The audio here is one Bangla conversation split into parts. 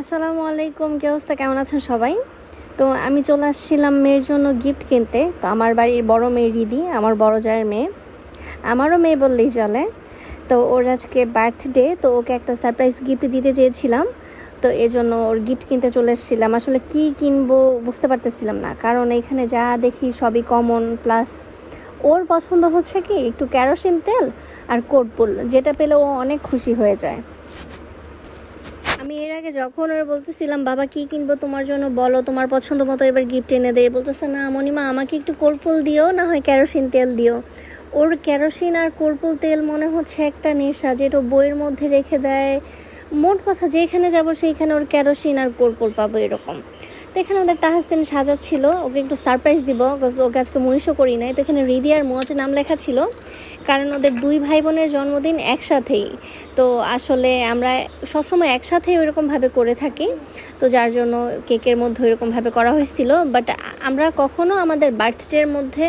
আসসালামু আলাইকুম, কি অবস্থা? কেমন আছেন সবাই? তো আমি চলে আসছিলাম মেয়ের জন্য গিফট কিনতে। তো আমার বাড়ির বড় মেয়ে রিদি, আমার বড় জায়ের মেয়ে। আমারও মেয়ে বললেই চলে। তো ওর আজকে বার্থডে তো ওকে একটা সারপ্রাইজ গিফট দিতে চেয়েছিলাম। তো এই জন্য ওর গিফট কিনতে চলে এসেছিলাম আসলে কি কিনবো বুঝতে পারতেছিলাম না। কারণ এখানে যা দেখি সবই কমন প্লাস ওর পছন্দ হচ্ছে কি, একটু ক্যারোসিন তেল আর কোটপুল যেটা পেলে ও অনেক খুশি হয়ে যায়। আমি এর আগে যখন ওর বলতেছিলাম, বাবা, কি কিনবো তোমার জন্য? বলো, তোমার পছন্দ মতো এবার গিফট এনে দেয় বলতেছে, না মনিমা আমাকে একটু কর্পুল দিও, না হয় কেরোসিন তেল দিও। ওর কেরোসিন আর কর্পুল তেল মনে হচ্ছে একটা নেশা যেটা বইয়ের মধ্যে রেখে দেয়। মোট কথা, যেখানে যাব সেইখানে ওর কেরোসিন আর কর্পুল পাবো এরকম। তো এখানে ওদের তাহাসিন সাজাচ্ছিল ওকে একটু সারপ্রাইজ দিব ওকে আজকে মহিষও করি নাই। তো এখানে রিদি আর মোয়াজে নাম লেখা ছিল, কারণ ওদের দুই ভাই বোনের জন্মদিন একসাথেই। তো আসলে আমরা সবসময় একসাথেই ওইরকমভাবে করে থাকি, তো যার জন্য কেকের মধ্যে ওইরকমভাবে করা হয়েছিল। বাট আমরা কখনো আমাদের বার্থডের মধ্যে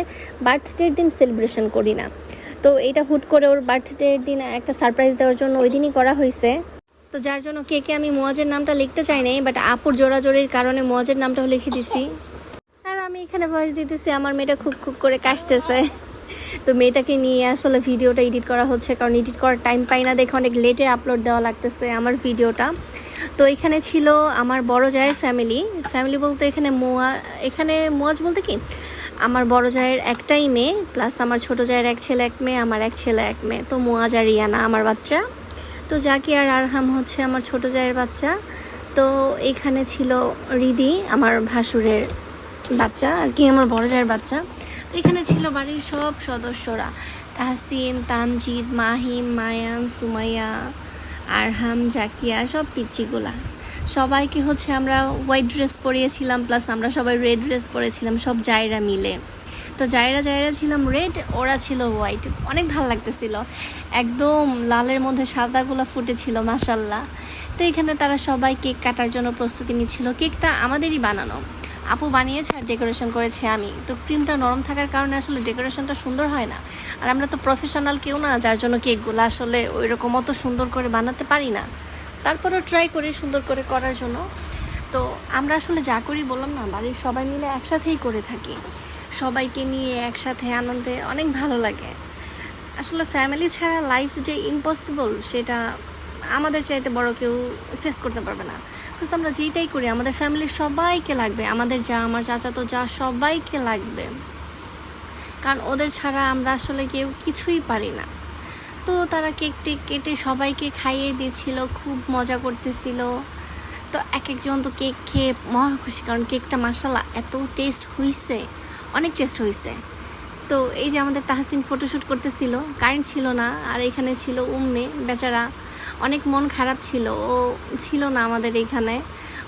বার্থডের দিন সেলিব্রেশন করি না। তো এটা হুট করে ওর বার্থডের দিন একটা সারপ্রাইজ দেওয়ার জন্য ওই দিনই করা হয়েছে। তো যার জন্য কে কে আমি মোয়াজের নামটা লিখতে চাই নাই বাট আপুর জোড়াজোড়ির কারণে মোয়াজের নামটাও লিখে দিছি। আর আমি এখানে ভয়েস দিতেছি, আমার মেয়েটা খুব খুব করে কাশতেছে। তো মেয়েটাকে নিয়ে আসলে ভিডিওটা এডিট করা হচ্ছে, কারণ এডিট করার টাইম পাই না, দেখে অনেক লেটে আপলোড দেওয়া লাগতেছে আমার ভিডিওটা। তো এখানে ছিল আমার বড় জায়ের ফ্যামিলি ফ্যামিলি বলতে এখানে মোয়া, এখানে মোয়াজ বলতে কি? আমার বড় জায়ের একটাই মেয়ে প্লাস আমার ছোট জায়ের এক ছেলে, এক মেয়ে, আমার এক ছেলে, এক মেয়ে। তো মোয়াজ আর রিয়ানা, আমার বাচ্চা। তো জাকি আর আরহাম হচ্ছে আমার ছোট জায়ের বাচ্চা। তো এখানে ছিল রিদি, আমার ভাসুরের বাচ্চা, আর কি আমার বড় জায়ের বাচ্চা। তো এখানে ছিল বাড়ির সব সদস্যরা। তাহসিন, তামজিদ, মাহিম, মায়ান, সুমাইয়া, আরহাম, জাকিয়া, সব পিচ্চিগুলা। সবাইকে হচ্ছে আমরা হোয়াইট ড্রেস পরিয়েছিলাম প্লাস আমরা সবাই রেড ড্রেস পরেছিলাম, সব জায়রা মিলে। তো জায়রা জায়রা ছিলাম রেড ওরা ছিল হোয়াইট অনেক ভালো লাগতেছিল। একদম লালের মধ্যে সাদাগুলো ফুটেছিল মাসাল্লাহ তো এখানে তারা সবাই কেক কাটার জন্য প্রস্তুতি নিচ্ছিল। কেকটা আমাদেরই বানানো। আপু বানিয়েছে আর ডেকোরেশন করেছে আমি। তো ক্রিমটা নরম থাকার কারণে আসলে ডেকোরেশনটা সুন্দর হয় না। আর আমরা তো প্রফেশনাল কেউ না, যার জন্য কেকগুলো আসলে ওই রকম অত সুন্দর করে বানাতে পারি না। তারপরেও ট্রাই করি সুন্দর করে করার জন্য। তো আমরা আসলে যা করি বললাম না, বাড়ির সবাই মিলে একসাথেই করে থাকি। সবাইকে নিয়ে একসাথে আনন্দে অনেক ভালো লাগে। আসলে ফ্যামিলি ছাড়া লাইফ যে ইম্পসিবল সেটা আমাদের চাইতে বড় কেউ ফেস করতে পারবে না। বিকজ আমরা যেইটাই করি, আমাদের ফ্যামিলির সবাইকে লাগবে। আমাদের যা, আমার চাচা তো যা, সবাইকে লাগবে। কারণ ওদের ছাড়া আমরা আসলে কেউ কিছুই পারি না। তো তারা কেক টেক কেটে সবাইকে খাইয়ে দিয়েছিল, খুব মজা করতেছিল। তো এক একজন তো কেক খেয়ে মহা খুশি, কারণ কেকটা মাসাল্লাহ এত টেস্ট হয়েছে অনেক টেস্ট হয়েছে তো এই যে আমাদের তাহসিন ফটোশ্যুট করতেছিল কারেন্ট ছিল না, আর এখানে ছিল উম্মে, বেচারা। অনেক মন খারাপ ছিল, ও ছিল না আমাদের এখানে।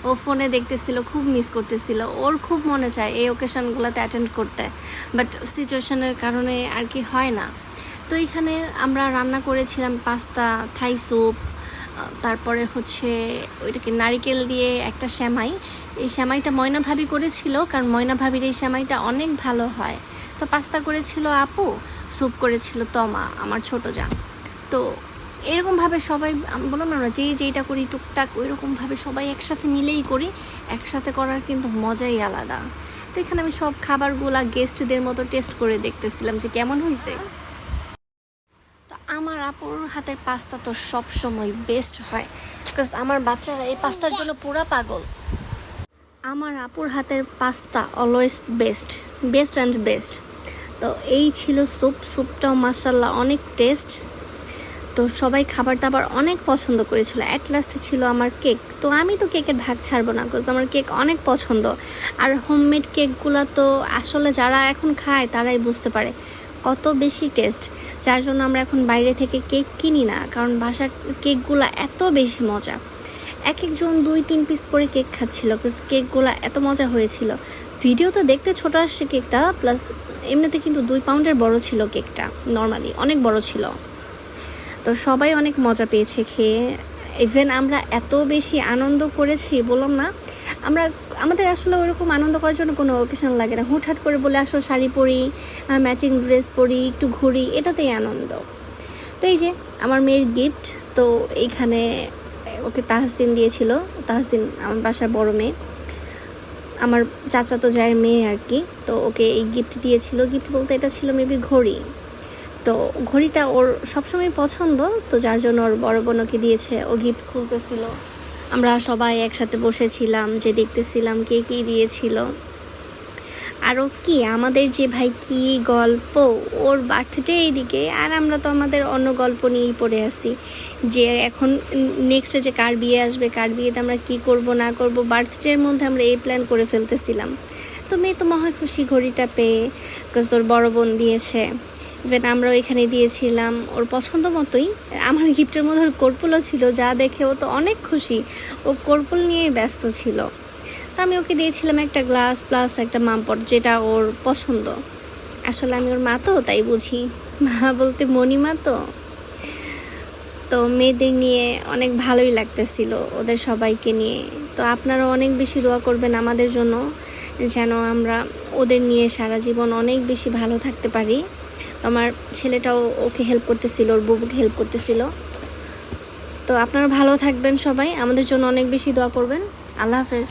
ও ফোনে দেখতেছিল, খুব মিস করতেছিল। ওর খুব মনে চায় এই ওকেশনগুলোতে অ্যাটেন্ড করতে। বাট সিচুয়েশনের কারণে আর কি হয় না। তো এখানে আমরা রান্না করেছিলাম পাস্তা, থাই স্যুপ তারপরে হচ্ছে ওইটাকে নারিকেল দিয়ে একটা শ্যামাই এই শ্যামাইটা ময়না ভাবি করেছিল, কারণ ময়না ভাবির এই শ্যামাইটা অনেক ভালো হয়। তো পাস্তা করেছিল আপু, স্যুপ করেছিল তমা, আমার ছোট যা তো এরকমভাবে সবাই বললাম না, আমরা যেই যেইটা করি, টুকটাক ওইরকমভাবে সবাই একসাথে মিলেই করি, একসাথে করার কিন্তু মজাই আলাদা। তো এখানে আমি সব খাবারগুলা গেস্টদের মতো টেস্ট করে দেখতেছিলাম যে কেমন হয়েছে তো আমার আপুর হাতের পাস্তা তো সবসময় বেস্ট হয় বিকজ আমার বাচ্চারা এই পাস্তার জন্য পুরা পাগল। আমার আপুর হাতের pasta always best best and best তো এই ছিল স্যুপ স্যুপটাও মাসাল্লাহ অনেক টেস্ট তো সবাই খাবার দাবার অনেক পছন্দ করেছিল। অ্যাট লাস্টে ছিল আমার কেক তো আমি তো কেকের ভাগ ছাড়বো না বিকজ আমার কেক অনেক পছন্দ। আর হোমমেড কেকগুলো তো আসলে যারা এখন খায়, তারাই বুঝতে পারে কত বেশি টেস্ট যার জন্য আমরা এখন বাইরে থেকে কেক কিনি না, কারণ বাসার কেকগুলো এত বেশি মজা। এক একজন দুই তিন পিস করে কেক খাচ্ছিল কেকগুলো এত মজা হয়েছিল। ভিডিও তো দেখতে ছোট আসছে কেকটা প্লাস এমনিতে কিন্তু দুই পাউন্ডের বড় ছিল কেকটা নর্মালি অনেক বড় ছিল। তো সবাই অনেক মজা পেয়েছে খেয়ে। ইভেন আমরা এত বেশি আনন্দ করেছি, বললাম না, আমরা, আমাদের আসলে ওরকম আনন্দ করার জন্য কোনো অকেশন লাগে না। হুটহাট করে বলে, আসো শাড়ি পরি ম্যাচিং ড্রেস পরি, একটু ঘুরি। এটাতেই আনন্দ। তো এই যে, আমার মেয়ের গিফট তো এইখানে ওকে তাহসিন দিয়েছিল। তাহসিন আমার বাসার বড় মেয়ে। আমার চাচাতো জায়ের মেয়ে আর কি। তো ওকে এই গিফট দিয়েছিল। গিফট বলতে এটা ছিল মেবি ঘড়ি। তো ঘড়িটা ওর সবসময় পছন্দ। তো যার জন্য ওর বড় বোন ওকে দিয়েছে। ও গিফট খুলতেছিল। আমরা সবাই একসাথে বসেছিলাম যে দেখতেছিলাম কে কী দিয়েছিল। আরও কি? আমাদের যে ভাই কি গল্প? ওর বার্থডে এইদিকে। আর আমরা তো আমাদের অন্য গল্প নিয়েই পড়ে আছি। যে এখন নেক্সটে যে কার বিয়ে আসবে, কার বিয়েতে আমরা কি করব, না করব, বার্থডের মধ্যে আমরা এই প্ল্যান করে ফেলতেছিলাম। তো মেয়ে তো মহা খুশি ঘড়িটা পেয়ে ওর বড় বোন দিয়েছে। ইভেন আমরাও এখানে দিয়েছিলাম। ওর পছন্দ মতোই। আমার গিফটের মধ্যে ওর কর্পুলও ছিল, যা দেখে ও তো অনেক খুশি। ও কর্পুল নিয়েই ব্যস্ত ছিল। তো আমি ওকে দিয়েছিলাম একটা গ্লাস প্লাস একটা মামপট, যেটা ওর পছন্দ। আসলে আমি ওর মা তো, তাই বুঝি। মা বলতে মণিমা তো। তো মেয়েদের নিয়ে অনেক ভালোই লাগতেছিল ওদের সবাইকে নিয়ে। তো আপনারা অনেক বেশি দোয়া করবেন আমাদের জন্য, যেন আমরা ওদের নিয়ে সারা জীবন অনেক বেশি ভালো থাকতে পারি। আমার ছেলেটাও ওকে হেল্প করতেছিল, ওর বুবুকে হেল্প করতেছিল। তো আপনারা ভালো থাকবেন সবাই, আমাদের জন্য অনেক বেশি দোয়া করবেন। আল্লাহ হাফেজ।